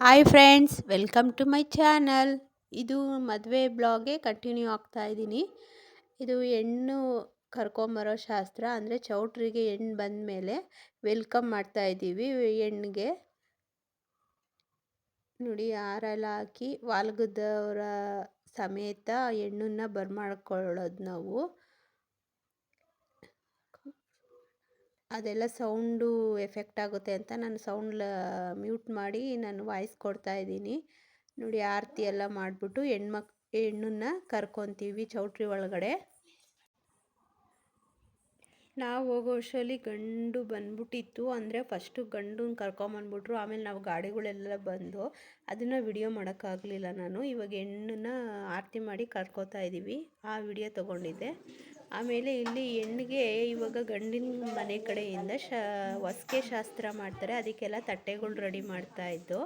Hi friends welcome to my channel ಇದು ಮದುವೆ ಬ್ಲಾಗೆ continue ಆಗ್ತಾ ಇದ್ದೀನಿ. ಇದು ಹೆಣ್ಣು ಕರ್ಕೊಂಬರೋ ಶಾಸ್ತ್ರ, ಅಂದರೆ ಚೌಟ್ರಿಗೆ ಹೆಣ್ಣು ಬಂದ ಮೇಲೆ ವೆಲ್ಕಮ್ ಮಾಡ್ತಾ ಇದ್ದೀವಿ ಹೆಣ್ಣಿಗೆ ನೋಡಿ, ಹಾರೆಲ್ಲ ಹಾಕಿ ವಾಲ್ಗದವರ ಸಮೇತ ಹೆಣ್ಣನ್ನು ಬರ್ಮಾಡ್ಕೊಳ್ಳೋದು ನಾವು. ಅದೆಲ್ಲ ಸೌಂಡು ಎಫೆಕ್ಟ್ ಆಗುತ್ತೆ ಅಂತ ನಾನು ಸೌಂಡ್ ಮ್ಯೂಟ್ ಮಾಡಿ ನಾನು ವಾಯ್ಸ್ ಕೊಡ್ತಾ ಇದ್ದೀನಿ. ನೋಡಿ ಆರತಿ ಎಲ್ಲ ಮಾಡಿಬಿಟ್ಟು ಹೆಣ್ಮಕ್, ಹೆಣ್ಣನ್ನ ಕರ್ಕೊತೀವಿ ಚೌಟ್ರಿ ಒಳಗಡೆ. ನಾವು ಹೋಗೋ ವರ್ಷದಲ್ಲಿ ಗಂಡು ಬಂದ್ಬಿಟ್ಟಿತ್ತು. ಅಂದರೆ ಫಸ್ಟು ಗಂಡನ್ನ ಕರ್ಕೊಂಬಂದ್ಬಿಟ್ರು ಆಮೇಲೆ ನಾವು ಗಾಡಿಗಳೆಲ್ಲ ಬಂದು ಅದನ್ನು ವಿಡಿಯೋ ಮಾಡೋಕ್ಕಾಗಲಿಲ್ಲ ನಾನು. ಇವಾಗ ಹೆಣ್ಣನ್ನ ಆರತಿ ಮಾಡಿ ಕರ್ಕೋತಾ ಇದ್ದೀವಿ ಆ ವಿಡಿಯೋ ತೊಗೊಂಡಿದ್ದೆ. ಆಮೇಲೆ ಇಲ್ಲಿ ಹೆಣ್ಣಿಗೆ ಇವಾಗ ಗಂಡಿನ ಮನೆ ಕಡೆಯಿಂದ ಶಾ ಹೊಸ್ಕೆ ಶಾಸ್ತ್ರ ಮಾಡ್ತಾರೆ. ಅದಕ್ಕೆಲ್ಲ ತಟ್ಟೆಗಳು ರೆಡಿ ಮಾಡ್ತಾ ಇದ್ದು.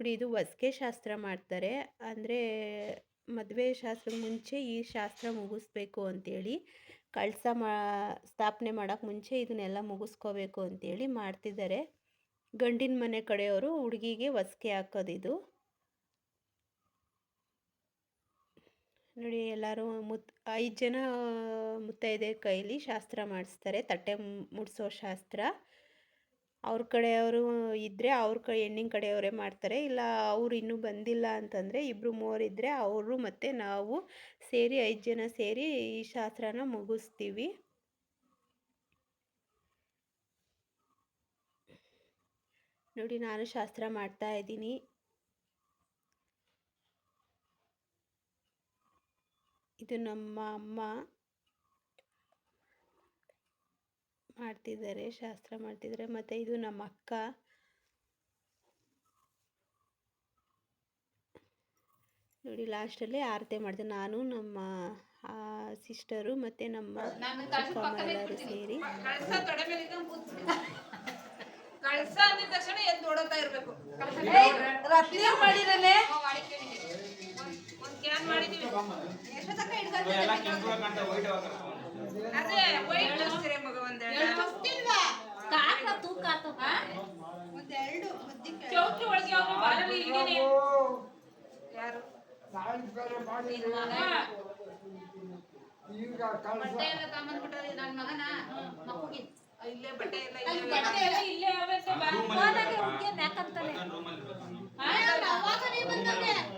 ನೋಡಿ, ಇದು ಹೊಸ್ಕೆ ಶಾಸ್ತ್ರ ಮಾಡ್ತಾರೆ. ಅಂದರೆ ಮದುವೆ ಶಾಸ್ತ್ರ ಮುಂಚೆ ಈ ಶಾಸ್ತ್ರ ಮುಗಿಸ್ಬೇಕು ಅಂಥೇಳಿ ಕಳಸ ಮಾ, ಸ್ಥಾಪನೆ ಮಾಡೋಕ್ಕೆ ಮುಂಚೆ ಇದನ್ನೆಲ್ಲ ಮುಗಿಸ್ಕೋಬೇಕು ಅಂಥೇಳಿ ಮಾಡ್ತಿದ್ದಾರೆ. ಗಂಡಿನ ಮನೆ ಕಡೆಯವರು ಹುಡುಗಿಗೆ ಹೊಸ್ಕೆ ಹಾಕೋದಿದು ನೋಡಿ, ಎಲ್ಲರೂ ಮುತ್, ಐದು ಜನ ಮುತ್ತೈದೆ ಕೈಲಿ ಶಾಸ್ತ್ರ ಮಾಡಿಸ್ತಾರೆ, ತಟ್ಟೆ ಮುಡಿಸೋ ಶಾಸ್ತ್ರ. ಅವ್ರ ಕಡೆಯವರು ಇದ್ದರೆ ಅವ್ರ ಕೈ, ಹೆಣ್ಣಿನ ಕಡೆಯವರೇ ಮಾಡ್ತಾರೆ. ಇಲ್ಲ, ಅವ್ರು ಇನ್ನೂ ಬಂದಿಲ್ಲ ಅಂತಂದರೆ ಇಬ್ಬರು ಮೂವರಿದ್ದರೆ ಅವರು ಮತ್ತು ನಾವು ಸೇರಿ, ಐದು ಜನ ಸೇರಿ ಈ ಶಾಸ್ತ್ರನ ಮುಗಿಸ್ತೀವಿ. ನೋಡಿ, ನಾನು ಶಾಸ್ತ್ರ ಮಾಡ್ತಾ ಇದ್ದೀನಿ. ಇದು ನಮ್ಮ ಅಮ್ಮ ಮಾಡ್ತಿದ್ದಾರೆ ಶಾಸ್ತ್ರ ಮಾಡ್ತಿದ್ದಾರೆ ಮತ್ತು ಇದು ನಮ್ಮ ಅಕ್ಕ. ನೋಡಿ ಲಾಸ್ಟಲ್ಲಿ ಆರತಿ ಮಾಡಿದೆ. ನಾನು ನಮ್ಮ ಸಿಸ್ಟರು ಮತ್ತು ನಮ್ಮ ಎಲ್ಲರೂ ಸೇರಿ. ಕಳ್ಸ ಅಂದಿದ ತಕ್ಷಣ ಎದ್ದು ಓಡೋತಾ ಇರ್ಬೇಕು. ಮಾಡಿರಲೇ ಯಾರು? ಬಟ್ಟೆ ಎಲ್ಲ ತಗೊಂಡ್ಬಿಟ್ಟಾರೆ ನನ್ನ ಮಗನ? ಮಕ್ಕಳಿಗೆ ಇಲ್ಲೇ ಬಟ್ಟೆ ಎಲ್ಲ ಇಲ್ಲೇ ಇಲ್ಲೇ ನೀ ಹೌದಾ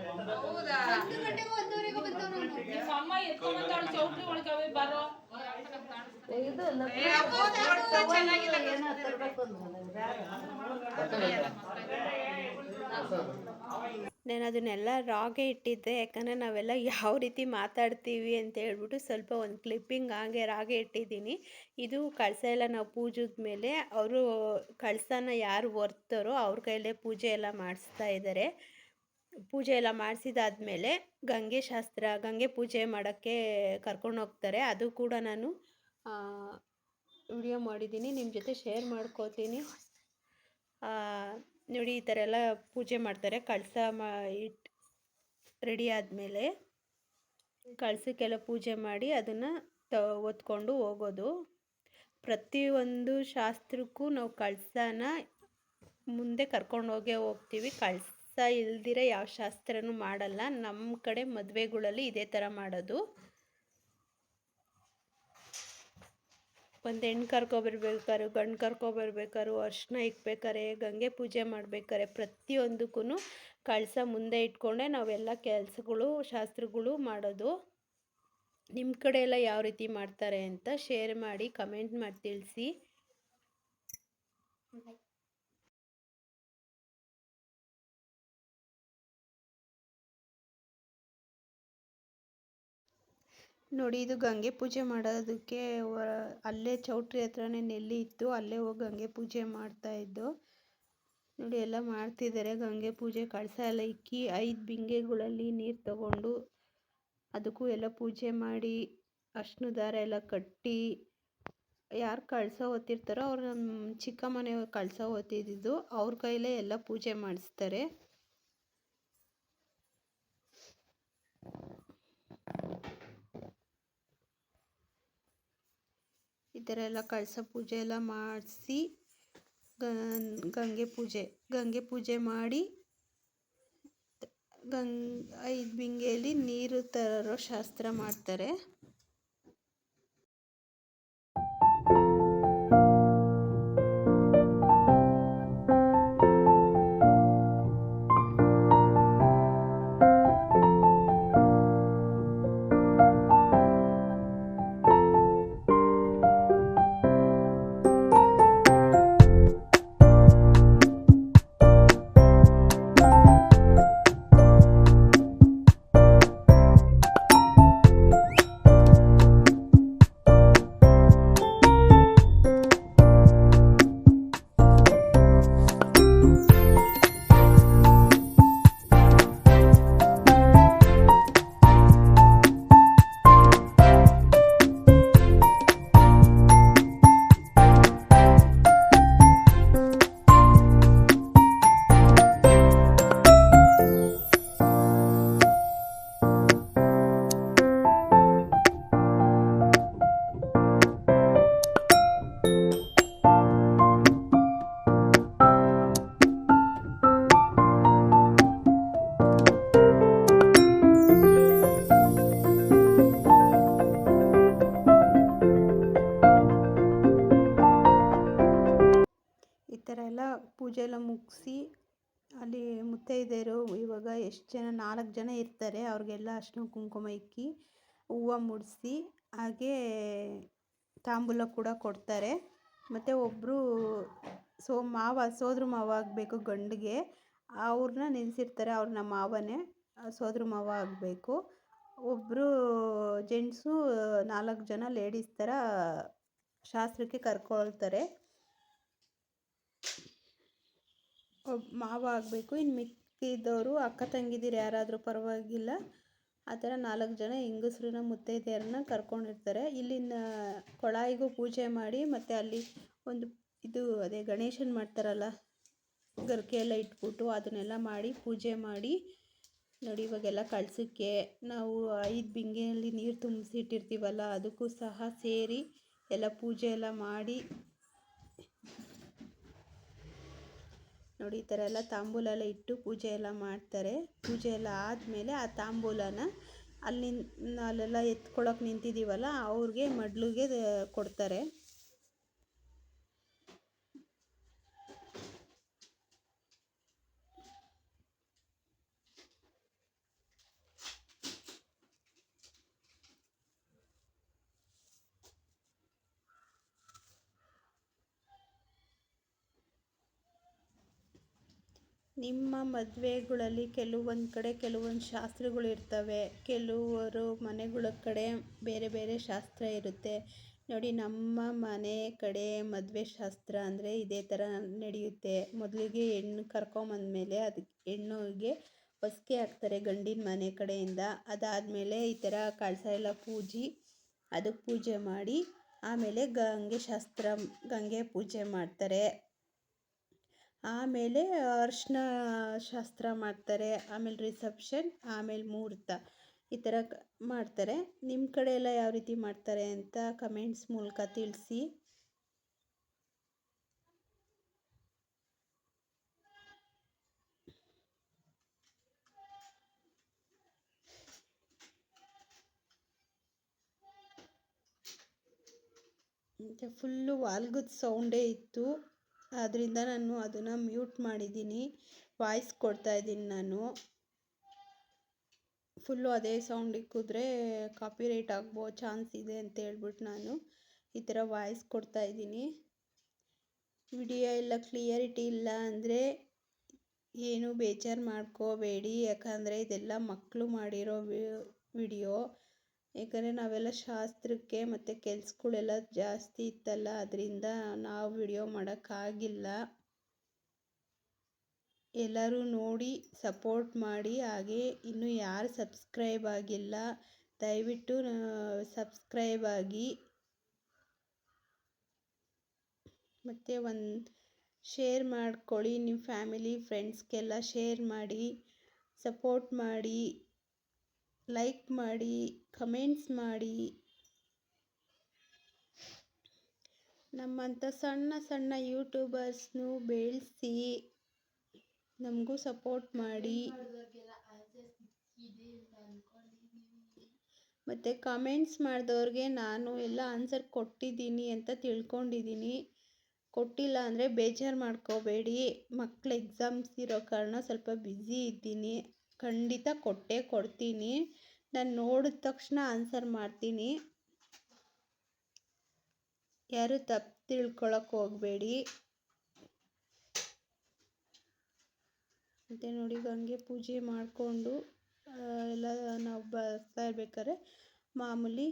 ನಾನು. ಅದನ್ನೆಲ್ಲ ರಾಗೆ ಇಟ್ಟಿದ್ದೆ ಯಾಕಂದರೆ ನಾವೆಲ್ಲ ಯಾವ ರೀತಿ ಮಾತಾಡ್ತೀವಿ ಅಂತ ಹೇಳ್ಬಿಟ್ಟು ಸ್ವಲ್ಪ ಒಂದು ಕ್ಲಿಪ್ಪಿಂಗ್ ಹಾಗೆ ರಾಗೆ ಇಟ್ಟಿದ್ದೀನಿ. ಇದು ಕಳಸ ಎಲ್ಲ ನಾವು ಪೂಜದ ಮೇಲೆ. ಅವರು ಕಳಸನ ಯಾರು ಒರ್ತಾರೋ ಅವ್ರ ಕೈಲೇ ಪೂಜೆ ಎಲ್ಲ ಮಾಡಿಸ್ತಾ ಇದ್ದಾರೆ. ಪೂಜೆ ಎಲ್ಲ ಮಾಡಿಸಿದಾದ್ಮೇಲೆ ಗಂಗೆ ಶಾಸ್ತ್ರ, ಗಂಗೆ ಪೂಜೆ ಮಾಡೋಕ್ಕೆ ಕರ್ಕೊಂಡು ಹೋಗ್ತಾರೆ. ಅದು ಕೂಡ ನಾನು ವಿಡಿಯೋ ಮಾಡಿದ್ದೀನಿ ನಿಮ್ಮ ಜೊತೆ ಶೇರ್ ಮಾಡ್ಕೋತೀನಿ. ನೋಡಿ, ಈ ಥರ ಎಲ್ಲ ಪೂಜೆ ಮಾಡ್ತಾರೆ. ಕಳಸ ಮಾ, ಇಟ್, ರೆಡಿ ಆದಮೇಲೆ ಕಳಸಕ್ಕೆಲ್ಲ ಪೂಜೆ ಮಾಡಿ ಅದನ್ನು ತ ಒತ್ಕೊಂಡು ಹೋಗೋದು. ಪ್ರತಿಯೊಂದು ಶಾಸ್ತ್ರಕ್ಕೂ ನಾವು ಕಳಸನ ಮುಂದೆ ಕರ್ಕೊಂಡು ಹೋಗೇ ಹೋಗ್ತೀವಿ. ಕಳಸ ಇಲ್ದಿರ ಯಾವ ಶಾಸ್ತ್ರನೂ ಮಾಡಲ್ಲ. ನಮ್ಮ ಕಡೆ ಮದುವೆಗಳಲ್ಲಿ ಇದೇ ಥರ ಮಾಡೋದು. ಒಂದು ಹೆಣ್ಣು ಕರ್ಕೊಬರ್ಬೇಕಾದ್ರು ಗಂಡು ಕರ್ಕೊಬರ್ಬೇಕಾದ್ರು ಅರ್ಶಿನ ಇಕ್ಬೇಕಾರೆ, ಗಂಗೆ ಪೂಜೆ ಮಾಡ್ಬೇಕಾರೆ ಪ್ರತಿಯೊಂದಕ್ಕೂ ಕಳಸ ಮುಂದೆ ಇಟ್ಕೊಂಡೆ ನಾವೆಲ್ಲ ಕೆಲಸಗಳು, ಶಾಸ್ತ್ರಗಳು ಮಾಡೋದು. ನಿಮ್ಮ ಕಡೆ ಎಲ್ಲ ಯಾವ ರೀತಿ ಮಾಡ್ತಾರೆ ಅಂತ ಶೇರ್ ಮಾಡಿ ಕಮೆಂಟ್ ಮಾಡಿ ತಿಳಿಸಿ. ನೋಡಿ, ಇದು ಗಂಗೆ ಪೂಜೆ ಮಾಡೋದಕ್ಕೆ ಅಲ್ಲೇ ಚೌಟ್ರಿ ಹತ್ರನೇ ನೆಲ್ಲಿ ಇತ್ತು, ಅಲ್ಲೇ ಹೋಗಿ ಗಂಗೆ ಪೂಜೆ ಮಾಡ್ತಾ ಇದ್ದು. ನೋಡಿ, ಎಲ್ಲ ಮಾಡ್ತಿದ್ದಾರೆ. ಗಂಗೆ ಪೂಜೆ ಕಳಸ ಎಲ್ಲ ಇಕ್ಕಿ ಐದು ಬಿಂಗೆಗಳಲ್ಲಿ ನೀರು ತಗೊಂಡು ಅದಕ್ಕೂ ಎಲ್ಲ ಪೂಜೆ ಮಾಡಿ ಅರ್ಶಿನ ದಾರ ಎಲ್ಲ ಕಟ್ಟಿ, ಯಾರು ಕಳಸ ಹೊತ್ತಿರ್ತಾರೋ ಅವ್ರು ನಮ್ಮ ಚಿಕ್ಕ ಮನೆ ಕಳಸ ಹೊತ್ತಿದ್ದು, ಅವ್ರ ಕೈಲೇ ಎಲ್ಲ ಪೂಜೆ ಮಾಡಿಸ್ತಾರೆ. ಥರ ಎಲ್ಲ ಕಳಸ ಪೂಜೆ ಎಲ್ಲ ಮಾಡಿಸಿ ಗಂಗೆ ಪೂಜೆ ಗಂಗೆ ಪೂಜೆ ಮಾಡಿ ಗಂಗ್, ಐದು ಬಿಂಗೆಯಲ್ಲಿ ನೀರು ತರೋ ಶಾಸ್ತ್ರ ಮಾಡ್ತಾರೆ. ಅಲ್ಲಿ ಮುತ್ತೈದೆಯರು ಇವಾಗ ಎಷ್ಟು ಜನ, ನಾಲ್ಕು ಜನ ಇರ್ತಾರೆ, ಅವ್ರಿಗೆಲ್ಲ ಅಷ್ಟು ಕುಂಕುಮ ಇಕ್ಕಿ ಹೂವು ಮುಡಿಸಿ ಹಾಗೇ ತಾಂಬೂಲ ಕೂಡ ಕೊಡ್ತಾರೆ. ಮತ್ತು ಒಬ್ಬರು ಸೋ ಮಾವ, ಸೋದ್ರ ಮಾವ ಆಗಬೇಕು ಗಂಡಿಗೆ. ಅವ್ರನ್ನ ನಿಲ್ಲಿಸಿರ್ತಾರೆ ಅವ್ರು ನಮ್ಮ ಮಾವನೇ, ಸೋದ್ರ ಮಾವ ಆಗಬೇಕು. ಒಬ್ಬರು ಜೆಂಟ್ಸು ನಾಲ್ಕು ಜನ ಲೇಡೀಸ್ ಥರ ಶಾಸ್ತ್ರಕ್ಕೆ ಕರ್ಕೊಳ್ತಾರೆ. ಮಾವ ಆಗಬೇಕು ಇನ್ನು ಮಿಕ್ಕಿದವರು ಅಕ್ಕ ತಂಗಿದಿರು ಯಾರಾದರೂ ಪರವಾಗಿಲ್ಲ. ಆ ಥರ ನಾಲ್ಕು ಜನ ಹೆಂಗಸ್ರನ್ನ ಮುತ್ತೈದೆಯರನ್ನ ಕರ್ಕೊಂಡಿರ್ತಾರೆ. ಇಲ್ಲಿನ ಕೊಳಾಯಿಗೂ ಪೂಜೆ ಮಾಡಿ ಮತ್ತು ಅಲ್ಲಿ ಒಂದು ಇದು ಅದೇ ಗಣೇಶನ ಮಾಡ್ತಾರಲ್ಲ, ಗರಿಕೆ ಎಲ್ಲ ಇಟ್ಬಿಟ್ಟು ಅದನ್ನೆಲ್ಲ ಮಾಡಿ ಪೂಜೆ ಮಾಡಿ ನೋಡಿ ಇವಾಗೆಲ್ಲ ಕಳಿಸಕ್ಕೆ. ನಾವು ಐದು ಬಿಂಗೆಯಲ್ಲಿ ನೀರು ತುಂಬಿಸಿ ಇಟ್ಟಿರ್ತೀವಲ್ಲ ಅದಕ್ಕೂ ಸಹ ಸೇರಿ ಎಲ್ಲ ಪೂಜೆ ಎಲ್ಲ ಮಾಡಿ ನೋಡಿ, ಈ ಥರ ಎಲ್ಲ ತಾಂಬೂಲ ಎಲ್ಲ ಇಟ್ಟು ಪೂಜೆ ಎಲ್ಲ ಮಾಡ್ತಾರೆ. ಪೂಜೆ ಎಲ್ಲ ಆದಮೇಲೆ ಆ ತಾಂಬೂಲನ ಅಲ್ಲಿ ಅಲ್ಲೆಲ್ಲ ಎತ್ಕೊಳ್ಳೋಕೆ ನಿಂತಿದ್ದೀವಲ್ಲ ಅವ್ರಿಗೆ ಮಡ್ಲಿಗೆ ಕೊಡ್ತಾರೆ. ನಿಮ್ಮ ಮದುವೆಗಳಲ್ಲಿ ಕೆಲವೊಂದು ಕಡೆ ಕೆಲವೊಂದು ಶಾಸ್ತ್ರಗಳು ಇರ್ತವೆ. ಕೆಲವರು ಮನೆಗಳ ಕಡೆ ಬೇರೆ ಬೇರೆ ಶಾಸ್ತ್ರ ಇರುತ್ತೆ. ನೋಡಿ, ನಮ್ಮ ಮನೆ ಕಡೆ ಮದುವೆ ಶಾಸ್ತ್ರ ಅಂದರೆ ಇದೇ ಥರ ನಡೆಯುತ್ತೆ. ಮೊದಲಿಗೆ ಹೆಣ್ಣು ಕರ್ಕೊಂಬಂದ್ಮೇಲೆ ಅದಕ್ಕೆ ಹೆಣ್ಣಿಗೆ ಹೊಸ್ಕೆ ಹಾಕ್ತಾರೆ ಗಂಡಿನ ಮನೆ ಕಡೆಯಿಂದ. ಅದಾದಮೇಲೆ ಈ ಥರ ಕಳಸ ಎಲ್ಲ ಪೂಜಿ, ಅದಕ್ಕೆ ಪೂಜೆ ಮಾಡಿ, ಆಮೇಲೆ ಗಂಗೆ ಶಾಸ್ತ್ರ, ಗಂಗೆ ಪೂಜೆ ಮಾಡ್ತಾರೆ. ಆಮೇಲೆ ಅರ್ಶಿನ ಶಾಸ್ತ್ರ ಮಾಡ್ತಾರೆ, ಆಮೇಲೆ ರಿಸೆಪ್ಷನ್ ಆಮೇಲೆ ಮುಹೂರ್ತ. ಈ ಥರ ಮಾಡ್ತಾರೆ. ನಿಮ್ಮ ಕಡೆ ಎಲ್ಲ ಯಾವ ರೀತಿ ಮಾಡ್ತಾರೆ ಅಂತ ಕಮೆಂಟ್ಸ್ ಮೂಲಕ ತಿಳಿಸಿ. ಮತ್ತು ಫುಲ್ಲು ವಾಲ್ಗದ ಸೌಂಡೇ ಇತ್ತು. ಆದ್ದರಿಂದ ನಾನು ಅದನ್ನು ಮ್ಯೂಟ್ ಮಾಡಿದ್ದೀನಿ. ವಾಯ್ಸ್ ಕೊಡ್ತಾ ಇದ್ದೀನಿ ನಾನು. ಫುಲ್ಲು ಅದೇ ಸೌಂಡ್ ಇಕ್ಕಿದ್ರೆ ಕಾಪಿರೈಟ್ ಆಗ್ಬೋ ಚಾನ್ಸ್ ಇದೆ ಅಂತ ಹೇಳ್ಬಿಟ್ಟು ನಾನು ಈ ಥರ ವಾಯ್ಸ್ ಕೊಡ್ತಾ ಇದ್ದೀನಿ. ವಿಡಿಯೋ ಎಲ್ಲ ಕ್ಲಿಯರಿಟಿ ಇಲ್ಲ ಅಂದರೆ ಏನು ಬೇಜಾರು ಮಾಡ್ಕೋಬೇಡಿ. ಯಾಕಂದರೆ ಇದೆಲ್ಲ ಮಕ್ಕಳು ಮಾಡಿರೋ ವಿಡಿಯೋ ಯಾಕಂದರೆ ನಾವೆಲ್ಲ ಶಾಸ್ತ್ರಕ್ಕೆ ಮತ್ತು ಕೆಲ್ಸಗಳೆಲ್ಲ ಜಾಸ್ತಿ ಇತ್ತಲ್ಲ, ಅದರಿಂದ ನಾವು ವಿಡಿಯೋ ಮಾಡೋಕ್ಕಾಗಿಲ್ಲ. ಎಲ್ಲರೂ ನೋಡಿ ಸಪೋರ್ಟ್ ಮಾಡಿ, ಹಾಗೆ ಇನ್ನೂ ಯಾರು ಸಬ್ಸ್ಕ್ರೈಬ್ ಆಗಿಲ್ಲ, ದಯವಿಟ್ಟು ಸಬ್ಸ್ಕ್ರೈಬ್ ಆಗಿ. ಮತ್ತು ಒಂದು ಶೇರ್ ಮಾಡ್ಕೊಳ್ಳಿ ನಿಮ್ಮ ಫ್ಯಾಮಿಲಿ ಫ್ರೆಂಡ್ಸ್ಗೆಲ್ಲ ಶೇರ್ ಮಾಡಿ ಸಪೋರ್ಟ್ ಮಾಡಿ. ಲೈಕ್ ಮಾಡಿ ಕಮೆಂಟ್ಸ್ ಮಾಡಿ. ನಮ್ಮಂಥ ಸಣ್ಣ ಸಣ್ಣ ಯೂಟ್ಯೂಬರ್ಸ್ನೂ ಬೆಳೆಸಿ ನಮಗೂ ಸಪೋರ್ಟ್ ಮಾಡಿ. ಮತ್ತು ಕಮೆಂಟ್ಸ್ ಮಾಡಿದವ್ರಿಗೆ ನಾನು ಎಲ್ಲ ಆನ್ಸರ್ ಕೊಟ್ಟಿದ್ದೀನಿ ಅಂತ ತಿಳ್ಕೊಂಡಿದ್ದೀನಿ. ಕೊಟ್ಟಿಲ್ಲ ಅಂದರೆ ಬೇಜಾರು ಮಾಡ್ಕೋಬೇಡಿ. ಮಕ್ಳು ಎಕ್ಸಾಮ್ಸ್ ಇರೋ ಕಾರಣ ಸ್ವಲ್ಪ ಬ್ಯುಸಿ ಇದ್ದೀನಿ. ಖಂಡಿತ ಕೊಟ್ಟೇ ಕೊಡ್ತೀನಿ. ನಾನು ನೋಡಿದ ತಕ್ಷಣ ಆನ್ಸರ್ ಮಾಡ್ತೀನಿ. ಯಾರು ತಪ್ಪು ತಿಳ್ಕೊಳಕ್ಕೆ ಹೋಗಬೇಡಿ. ಮತ್ತು ನೋಡಿ ಹಂಗೆ ಪೂಜೆ ಮಾಡಿಕೊಂಡು ಎಲ್ಲ ನಾವು ಬರ್ತಾ ಇರ್ಬೇಕಾದ್ರೆ ಮಾಮೂಲಿ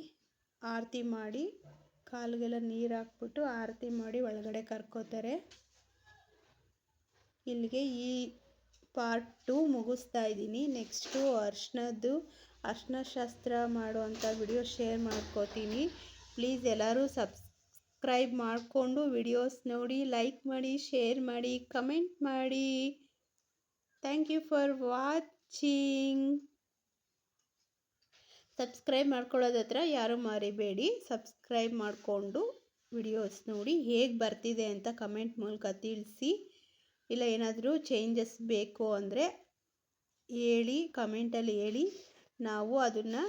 ಆರತಿ ಮಾಡಿ ಕಾಲಿಗೆಲ್ಲ ನೀರು ಹಾಕ್ಬಿಟ್ಟು ಆರತಿ ಮಾಡಿ ಒಳಗಡೆ ಕರ್ಕೋತಾರೆ. ಇಲ್ಲಿಗೆ ಈ ಪಾರ್ಟ್ ಟು ಮುಗಿಸ್ತಾ ಇದ್ದೀನಿ. ನೆಕ್ಸ್ಟು ಅರ್ಶಿನದ್ದು ಅರ್ಶಿನ ಶಾಸ್ತ್ರ ಮಾಡುವಂಥ ವಿಡಿಯೋ ಶೇರ್ ಮಾಡ್ಕೋತೀನಿ. ಪ್ಲೀಸ್ ಎಲ್ಲರೂ ಸಬ್ಸ್ಕ್ರೈಬ್ ಮಾಡಿಕೊಂಡು ವಿಡಿಯೋಸ್ ನೋಡಿ ಲೈಕ್ ಮಾಡಿ ಶೇರ್ ಮಾಡಿ ಕಮೆಂಟ್ ಮಾಡಿ. Thank you for watching subscribe ಮಾಡ್ಕೊಳ್ಳೋದ ಹತ್ರ ಯಾರೂ ಮರಿಬೇಡಿ. ಸಬ್ಸ್ಕ್ರೈಬ್ ಮಾಡಿಕೊಂಡು ವಿಡಿಯೋಸ್ ನೋಡಿ ಹೇಗೆ ಬರ್ತಿದೆ ಅಂತ ಕಮೆಂಟ್ ಮೂಲಕ ತಿಳಿಸಿ. ಇಲ್ಲ ಏನಾದರೂ ಚೇಂಜಸ್ ಬೇಕು ಅಂದರೆ ಹೇಳಿ ಕಮೆಂಟಲ್ಲಿ ಹೇಳಿ. ನಾವು ಅದನ್ನು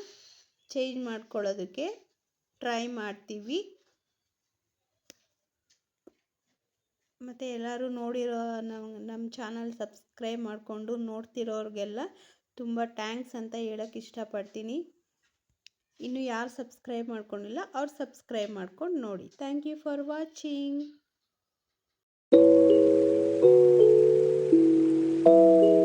ಚೇಂಜ್ ಮಾಡ್ಕೊಳ್ಳೋದಕ್ಕೆ ಟ್ರೈ ಮಾಡ್ತೀವಿ. ಮತ್ತು ಎಲ್ಲರೂ ನೋಡಿರೋ ನಮ್ಮ ನಮ್ಮ ಚಾನಲ್ ಸಬ್ಸ್ಕ್ರೈಬ್ ಮಾಡಿಕೊಂಡು ನೋಡ್ತಿರೋರಿಗೆಲ್ಲ ತುಂಬ ಟ್ಯಾಂಕ್ಸ್ ಅಂತ ಹೇಳೋಕ್ಕೆ ಇಷ್ಟಪಡ್ತೀನಿ. ಇನ್ನು ಯಾರು ಸಬ್ಸ್ಕ್ರೈಬ್ ಮಾಡ್ಕೊಂಡಿಲ್ಲ, ಅವ್ರು ಸಬ್ಸ್ಕ್ರೈಬ್ ಮಾಡ್ಕೊಂಡು ನೋಡಿ. Thank you for watching Thank you.